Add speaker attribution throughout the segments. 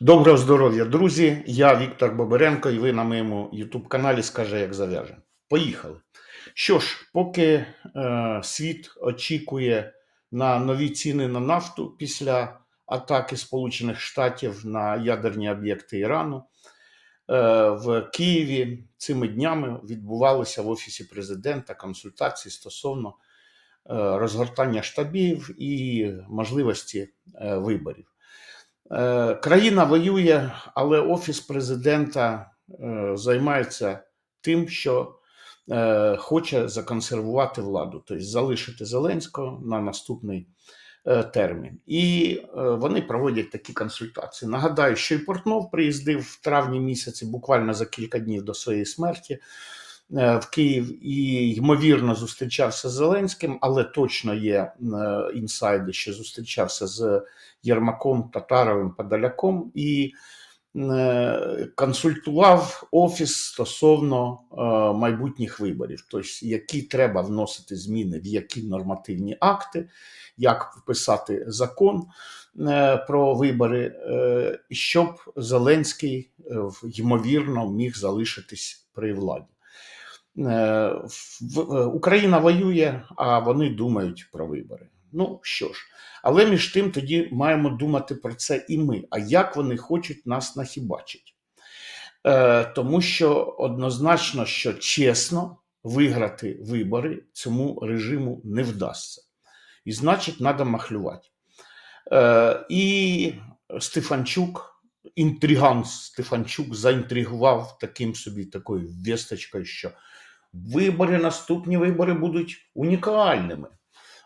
Speaker 1: Доброго здоров'я, друзі! Я Віктор Боберенко, і ви на моєму YouTube каналі Скаже, як зав'яже. Поїхали. Що ж, поки е, світ очікує на нові ціни на нафту після атаки Сполучених Штатів на ядерні об'єкти Ірану, е, в Києві цими днями відбувалися в Офісі президента консультації стосовно е, розгортання штабів і можливості е, виборів. Е, Країна воює, але офіс президента е, займається тим, що е, хоче законсервувати владу, тобто залишити Зеленського на наступний термін. І вони проводять такі консультації. Нагадаю, що і Портнов приїздив в травні місяці, буквально за кілька днів до своєї смерті. Е, В Київ і ймовірно зустрічався з Зеленським, але точно є е, інсайди, що зустрічався з Єрмаком Татаровим Подоляком і е, консультував офіс стосовно майбутніх виборів, тобто які треба вносити зміни в які нормативні акти, як вписати закон про вибори, щоб Зеленський ймовірно міг залишитись при владі. Е, е, Україна воює, а вони думають про вибори. Ну що ж, але між тим тоді маємо думати про це і ми. А як вони хочуть нас нахібачити? Е, тому що однозначно, що чесно виграти вибори цьому режиму не вдасться. І значить, треба махлювати. І Стефанчук, інтриган Стефанчук, заінтригував таким собі такою вісточкою, що вибори, наступні вибори будуть унікальними.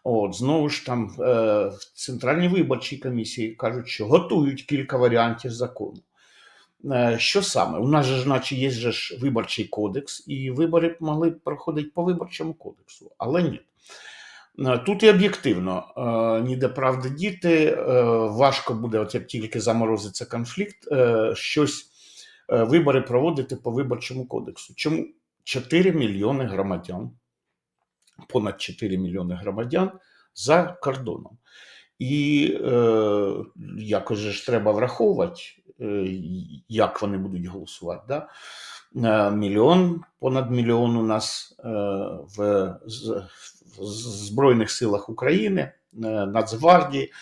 Speaker 1: От, знову ж там е, в Центральній виборчій комісії кажуть, що готують кілька варіантів закону. Е, що саме? У нас же наче, є ж виборчий кодекс, і вибори могли проходити по виборчому кодексу, але ні. Е, Тут і об'єктивно е, ніде правди діти. е, Важко буде, от як тільки заморозиться конфлікт, щось вибори проводити по виборчому кодексу. Чому 4 мільйони громадян, понад 4 мільйони громадян за кордоном. І е, якось ж треба враховувати, е, як вони будуть голосувати. Да? Е, Мільйон, понад мільйон у нас е, в, в Збройних силах України, е, Нацгвардії.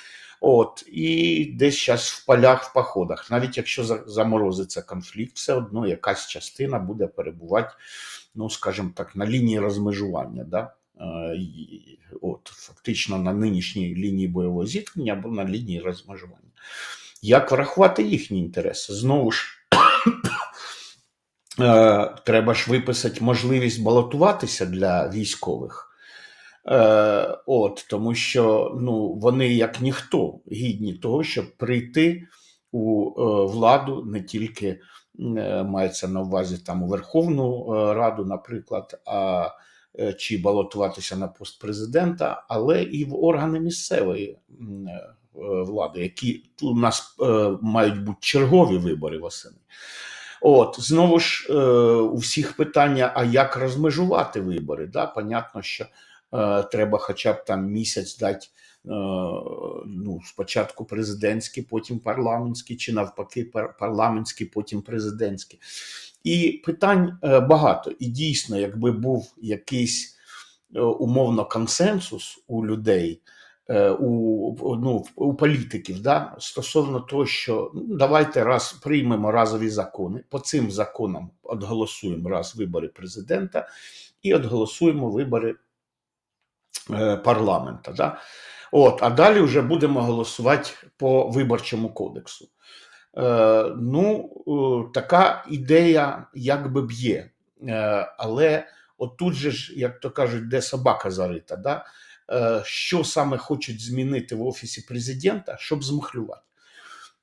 Speaker 1: От, і десь зараз в полях, в походах. Навіть якщо заморозиться конфлікт, все одно якась частина буде перебувати, ну, скажімо так, на лінії розмежування. Да? Е, От, фактично на нинішній лінії бойового зіткнення або на лінії розмежування. Як врахувати їхні інтереси? Знову ж е, треба ж виписати можливість балотуватися для військових. Е, от, тому що ну, вони, як ніхто, гідні того, щоб прийти у е, владу не тільки е, мається на увазі там у Верховну е, Раду, наприклад, а чи балотуватися на пост президента, але і в органи місцевої влади, які у нас мають бути чергові вибори восени. От знову ж у всіх питання: а як розмежувати вибори? Да? Понятно, що треба хоча б там місяць дати. е, Ну, спочатку президентські, потім парламентські, чи навпаки, парламентські, потім президентські. І питань е, багато. І дійсно, якби був якийсь е, умовно консенсус у людей, е, у, ну, у політиків, да, стосовно того, що ну, давайте раз приймемо разові закони, по цим законам отголосуємо раз вибори президента і отголосуємо вибори е, парламента. Да? От, а далі вже будемо голосувати по виборчому кодексу. Е, ну, е, така ідея якби б'є. Е, але отут же ж, як то кажуть, де собака зарита, да? е, що саме хочуть змінити в офісі президента, щоб змахлювати.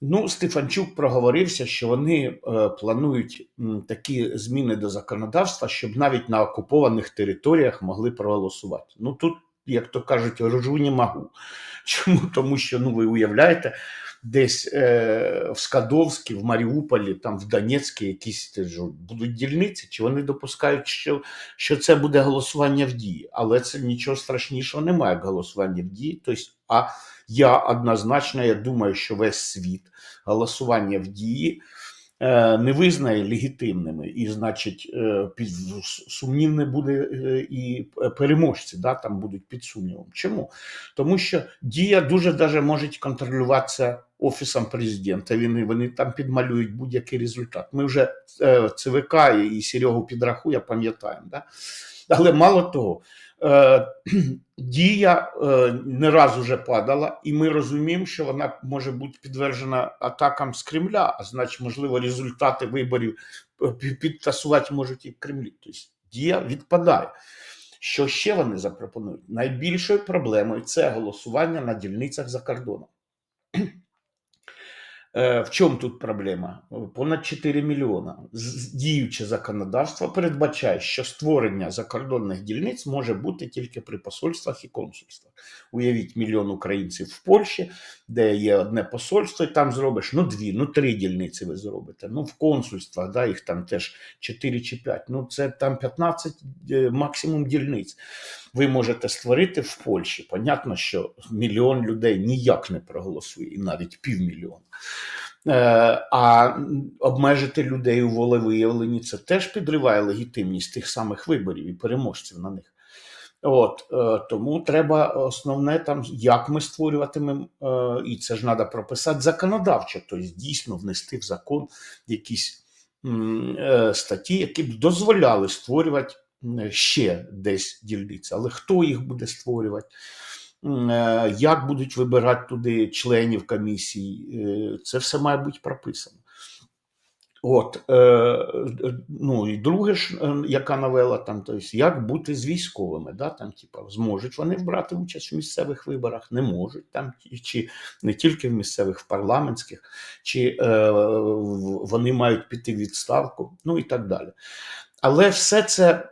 Speaker 1: Ну, Стефанчук проговорився, що вони е, планують такі зміни до законодавства, щоб навіть на окупованих територіях могли проголосувати. Ну тут, як то кажуть, ржу не можу. Чому? Тому що ну ви уявляєте, десь е, в Скадовській, в Маріуполі, там в Донецькій якісь будуть дільниці, чи вони допускають, що, що це буде голосування в дії. Але це нічого страшнішого немає, як голосування в дії. Тобто, а Я однозначно, я думаю, що весь світ голосування в дії не визнає легітимними, і, значить, е, під сумнівне буде е, і переможці, да, там будуть під сумнівом. Чому? Тому що дія дуже даже може контролюватися офісом президента. Він вони там підмалюють будь-який результат. Ми вже е, ЦВК і Серегу Підрахуя пам'ятаємо. Да? Але мало того, е, дія е, не раз уже падала, і ми розуміємо, що вона може бути підтверджена атакам з Кремля, а значить, можливо, результати виборів підтасувати можуть і в Кремлі. Тобто дія відпадає. Що ще вони запропонують? Найбільшою проблемою це голосування на дільницях за кордоном. Е, В чому тут проблема? Понад 4 мільйона. Діюче законодавство передбачає, що створення закордонних дільниць може бути тільки при посольствах і консульствах. Уявіть мільйон українців в Польщі, де є одне посольство, і там зробиш ну дві, ну три дільниці ви зробите. Ну в консульствах, да, їх там теж 4 чи 5. Ну це там 15 е, максимум дільниць. Ви можете створити в Польщі. Понятно, що мільйон людей ніяк не проголосує, і навіть півмільйона. Е, А обмежити людей у волевиявленні це теж підриває легітимність тих самих виборів і переможців на них. От е, тому треба основне там, як ми створюватимемо, е, і це ж треба прописати законодавчо, тобто дійсно внести в закон якісь статті, які б дозволяли створювати ще десь дільниці. Але хто їх буде створювати? Е, Як будуть вибирати туди членів комісії? Е, Це все має бути прописано. От, е, ну і друге ж, яка новела там, то есть, як бути з військовими, да, там, типа, зможуть вони брати участь в місцевих виборах, не можуть там, чи не тільки в місцевих, в парламентських, чи е, вони мають піти відставку, ну і так далі. Але все це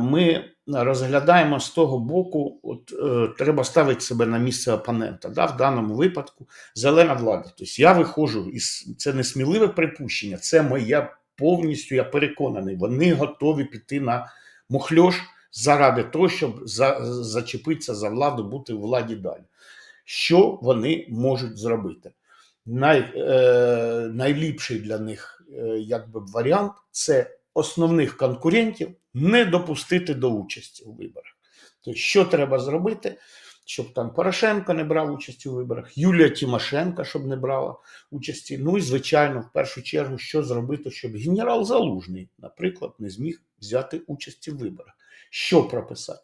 Speaker 1: ми розглядаємо з того боку, от е, треба ставити себе на місце опонента. Да? В даному випадку зелена влада. Тобто я виходжу із це не сміливе припущення, це моя повністю, я переконаний, вони готові піти на мухльош заради того, щоб за, зачепитися за владу, бути в владі далі. Що вони можуть зробити? Най, е, найліпший для них е, якби, варіант це основних конкурентів не допустити до участі у виборах. Тобто, що треба зробити, щоб там Порошенко не брав участі у виборах, Юлія Тимошенко, щоб не брала участі. Ну і звичайно, в першу чергу, що зробити, щоб генерал Залужний, наприклад, не зміг взяти участі в виборах. Що прописати?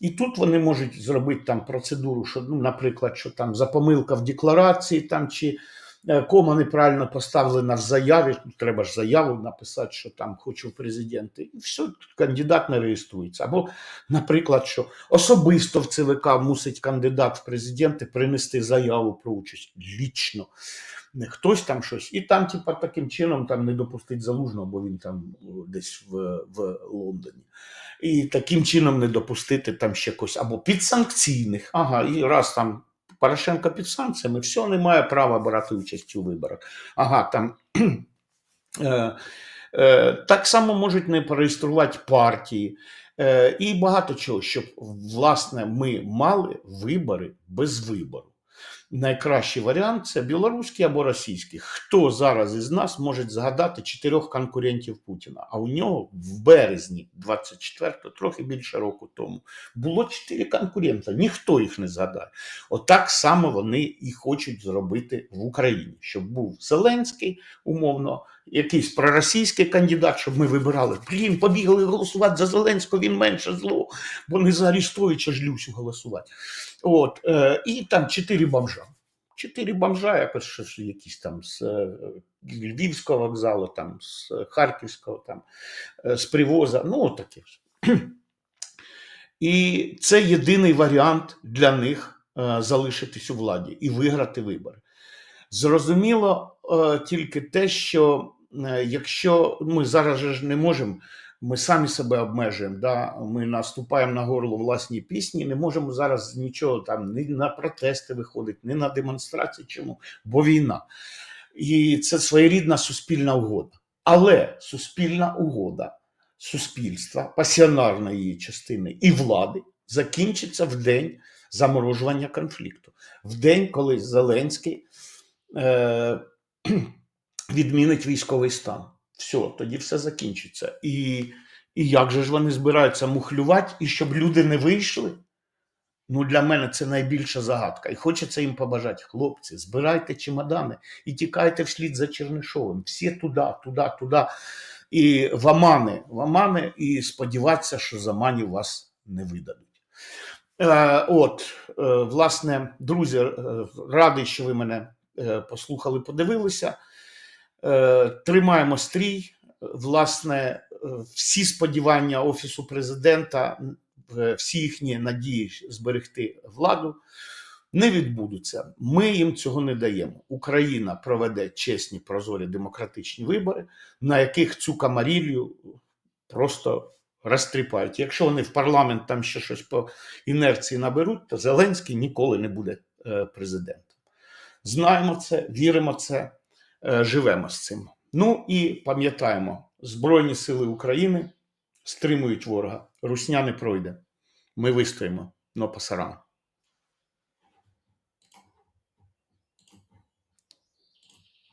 Speaker 1: І тут вони можуть зробити там процедуру, що, ну, наприклад, що там за помилка в декларації, там чи кома неправильно поставлена в заяві. Треба ж заяву написати, що там хочу президенти, і все, кандидат не реєструється. Або, наприклад, що особисто в ЦВК мусить кандидат в президенти принести заяву про участь лічно. Хтось там щось, і там, типа, таким чином там не допустить залужного, бо він там десь в, в Лондоні. І таким чином не допустити там ще когось або підсанкційних. Ага, і раз там Порошенко під санкціями, все, не має права брати участь у виборах. Ага, там. Е, е, так само можуть не переєструвати партії е, і багато чого, щоб власне ми мали вибори без вибору. Найкращий варіант це білоруський або російський. Хто зараз із нас може згадати чотирьох конкурентів Путіна? А у нього в березні 24-го, трохи більше року тому, було чотири конкурента. Ніхто їх не згадає. Отак само вони і хочуть зробити в Україні, щоб був Зеленський, умовно, якийсь проросійський кандидат, щоб ми вибирали. Блін, побігли голосувати за Зеленського, він менше зло, бо не за Арістовича ж Люсю голосувати. От, е, і там чотири бомжа. Чотири бомжа, якось якісь там з е, Львівського вокзалу, там, з Харківського, там, е, з Привоза, ну таке. І це єдиний варіант для них е, залишитись у владі і виграти вибори. Зрозуміло тільки те, що е, якщо ми зараз ж не можемо, ми самі себе обмежуємо, да? ми наступаємо на горло власній пісні, не можемо зараз нічого там ні на протести виходити, ні на демонстрації. Чому? Бо війна. І це своєрідна суспільна угода. Але суспільна угода суспільства, пасіонарної її частини і влади закінчиться в день заморожування конфлікту. В день, коли Зеленський е, відмінить військовий стан. Все, тоді все закінчиться. І, і як же ж вони збираються мухлювати, і щоб люди не вийшли? Ну, для мене це найбільша загадка. І хочеться їм побажати, хлопці, збирайте чемодани і тікайте вслід за Чернишовим. Всі туди, туди, туди. І в Амани, в Амани, і сподіватися, що заманів вас не видадуть. Е, от, е, власне, друзі, е, радий, що ви мене послухали, подивилися. Е, тримаємо стрій. Власне, е, всі сподівання Офісу президента, е, всі їхні надії зберегти владу не відбудуться. Ми їм цього не даємо. Україна проведе чесні, прозорі демократичні вибори, на яких цю камарілью просто розтріпають. Якщо вони в парламент там ще щось по інерції наберуть, то Зеленський ніколи не буде е, президентом. Знаємо це, віримо це, е, живемо з цим. Ну і пам'ятаємо, Збройні сили України стримують ворога. Русня не пройде. Ми вистоїмо, но пасаран.